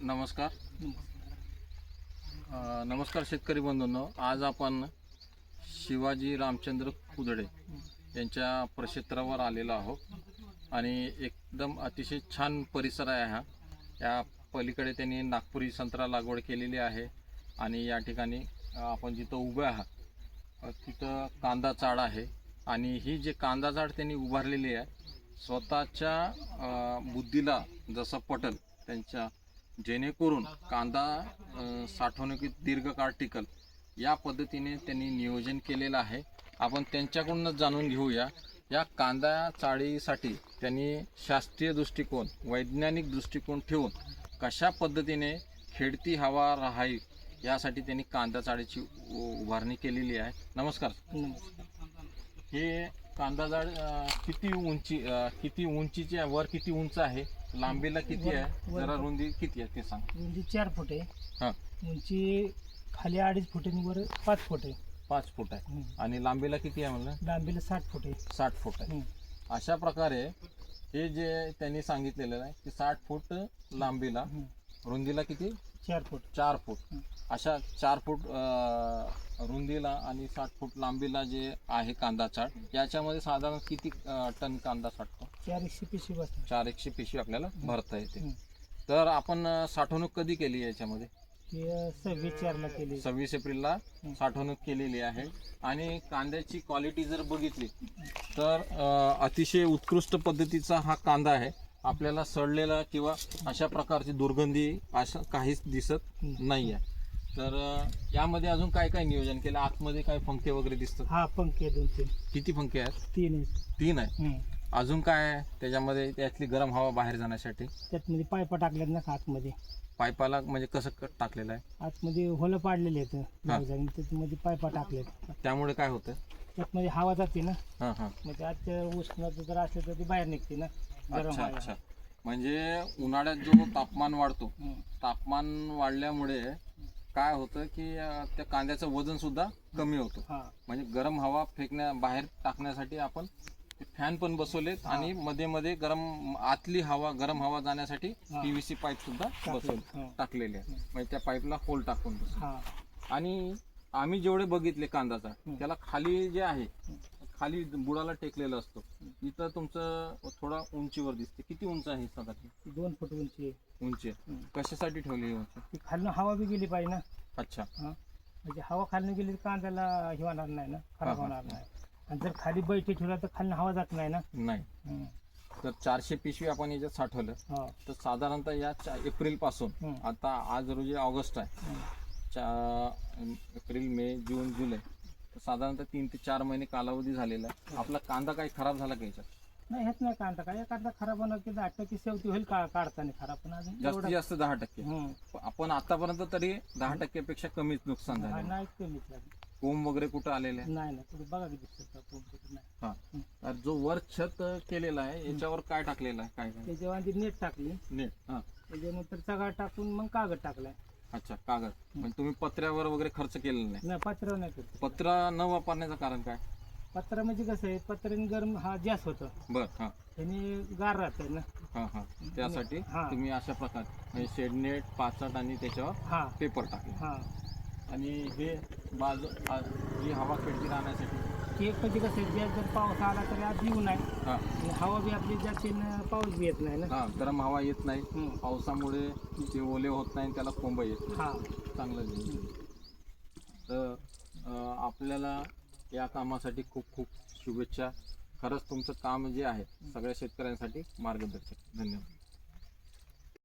नमस्कार. अ, नमस्कार शेतकरी बंधूंनो. आज आपण शिवाजी रामचंद्र कुदडे यांच्या प्रक्षेत्रावर आलेलो आहोत. आणि एकदम अतिशय छान परिसर आहे हा. या पलीकडे त्यांनी नागपुरी संत्रा लागवड केलेली आहे. आणि या ठिकाणी अ, आपण जिथं उभे आहात अ, तिथं कांदा चाड आहे. आणि ही जे कांदा झाड त्यांनी उभारलेली आहे स्वतःच्या अ, बुद्धीला जसं पटल त्यांच्या जेणेकरून कांदा साठवणुकीत दीर्घकाळ टिकल. या पद्धतीने त्यांनी नियोजन केलेलं आहे. आपण त्यांच्याकडूनच जाणून घेऊया. या कांदा चाळीसाठी त्यांनी शास्त्रीय दृष्टिकोन वैज्ञानिक दृष्टिकोन ठेवून कशा पद्धतीने खेडती हवा राहावी यासाठी त्यांनी कांदा चाळीची उ- उभारणी केलेली आहे. नमस्कार. हे कांदा झाड किती उंची अ, किती उंचीची आहे वर किती उंच आहे? लांबीला किती आहे? वर- जरा रुंदी किती आहे ते सांग. उंची चार फूट आहे. हा. उंची खाली अडीच फूट आणि वर पाच फूट आहे. पाच फूट आहे. हम्म. आणि लांबीला किती आहे म्हणलं? लांबीला साठ फूट आहे. साठ फूट आहे. हम्म. अशा प्रकारे हे जे त्यांनी सांगितलेलं आहे की साठ फूट लांबीला हम्म. रुंदीला किती? चार फूट. चार फूट. अशा चार फूट रुंदीला आणि साठ फूट लांबीला जे आहे कांदा चाट याच्यामध्ये साधारण किती टन कांदा साठतो चार एकशे पिशवी बसतात. चार एकशे पिशवी आपल्याला भरता येते. तर आपण साठवणूक कधी केली याच्यामध्ये? ते सव्वीस चारला केली. सव्वीस एप्रिलला. साठवणूक केलेली आहे. आणि कांद्याची क्वालिटी जर बघितली तर अतिशय उत्कृष्ट पद्धतीचा हा कांदा आहे. आपल्याला सडलेला किंवा अशा प्रकारची दुर्गंधी असं काहीच दिसत. नाही आहे तर यामध्ये अजून काय काय नियोजन केलं? आतमध्ये काय पंखे वगैरे दिसतात? हा पंखे दोन तीन. किती पंखे आहेत? तीन आहेत. तीन आहे हम्म. अजून काय आहे? त्याच्यामध्ये त्यातली गरम हवा बाहेर जाण्यासाठी? त्यात मध्ये पायपा टाकल्यात ना आतमध्ये? पाईपाला म्हणजे कसं क- टाकलेलं आहे? आतमध्ये होलं पाडलेले आहेत. त्याच्यामध्ये पायपा टाकलेत त्यामुळे काय होतं? त्यातमध्ये हवा जाते ना. हां हां. म्हणजे आजच्या उष्णता जर असलं तर ती बाहेर निघते ना. गरम अच्छा हवा. अच्छा. म्हणजे उन्हाळ्यात जो तापमान वाढतो हम्म. तापमान वाढल्यामुळे काय होतं की अं, त्या कांद्याचं वजन सुद्धा कमी होतं हा म्हणजे गरम हवा फेकण्या बाहेर टाकण्यासाठी आपण फॅन पण बसवलेत. आणि मध्ये मध्ये गरम आतली हवा गरम हवा जाण्यासाठी हा. पीव्हीसी पाईप सुद्धा. बसवले हा. टाकलेले आहे म्हणजे त्या पाईपला होल टाकून बसवले. हा आणि आम्ही जेवढे बघितले कांदाचा हं. त्याला खाली जे आहे खाली बुडाला टेकलेलं असतो इथं तुमचं थोडा उंचीवर दिसते किती उंच आहे साधारण ती दोन फूट उंची आहे. उंची. कशासाठी ठेवली ही उंची ती खालनं हवा बी गेली पाहिजे ना. अच्छा. हा. म्हणजे हवा खालनं गेली तर कांद्याला हे होणार नाही ना खराब हा. होणार नाही. आणि जर खाली बैठी ठेवला तर खालनं हवा जात नाही ना. नाही. तर चारशे पिशवी आपण याच्यात साठवलं. हो. तर साधारणतः या एप्रिलपासून. आता आज रोजी ऑगस्ट आहे. चा एप्रिल मे जून जुलै. तर साधारणतः तीन ते चार महिने कालावधी झालेला आहे. आपला कांदा काही खराब झाला का याच्यात? नाही हेच नाही कांदा. काय एखादा खराब होणार की दहा टक्के शेवटी होईल का काढताना खराब पण अजून जास्तीत एवढं- जास्त दहा टक्के. आपण आतापर्यंत तरी दहा टक्क्यापेक्षा कमीच नुकसान हा, झालं नाही कमीच लागेल कोंब वगैरे कुठं आलेले आहे? नाही ना तुम्ही बघा की दिसतं का कोण कुठं नाही. हा. तर जो वर छत केलेला आहे याच्यावर काय टाकलेलं आहे? काय काय? त्याच्यावर आधी नेट टाकली. नेट हा. त्याच्यानंतर चगाळ टाकून मग कागद टाकलाय. अच्छा कागद. म्हणजे तुम्ही पत्र्यावर वगैरे खर्च केलेला नाही? नाही पत्र नाही करत. पत्र न वापरण्याचं कारण काय? पत्र म्हणजे कसं आहे पत्र्याने गरम हा जास्त होतं. बर हा. त्याने गार राहतंय ना. हा हा. त्यासाठी हा. तुम्ही अशा प्रकारे म्हणजे शेडनेट पाचट आणि त्याच्यावर हा. पेपर टाकले. हा. आणि हे बाजू आ- जी हवा खेळती राहण्यासाठी. केक म्हणजे कसं आहे ज्यात जर पाऊस आला तरी आज येऊ नाही हा. आणि हवा बी आपली जाते न पाऊस बी येत नाही ना. हा गरम हवा येत नाही. हं. पावसामुळे ते ओले होत नाही आणि त्याला कोंब येत नाही. हा. चांगलं. तर अं, आपल्याला या कामासाठी खूप खूप शुभेच्छा. खरंच तुमचं काम जे आहे सगळ्या शेतकऱ्यांसाठी मार्गदर्शक. धन्यवाद.